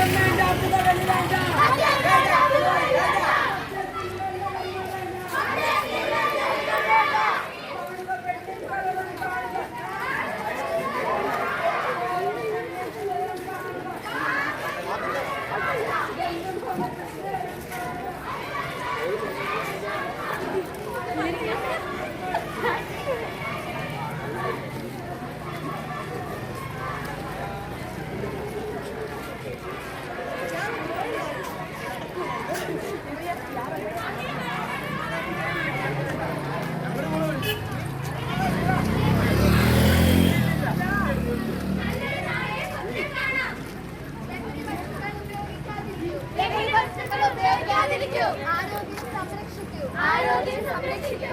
வேண்டாம் வேண்டாம் ആരോഗ്യം സംരക്ഷിക്കൂ. ആരോഗ്യം സംരക്ഷിക്കൂ.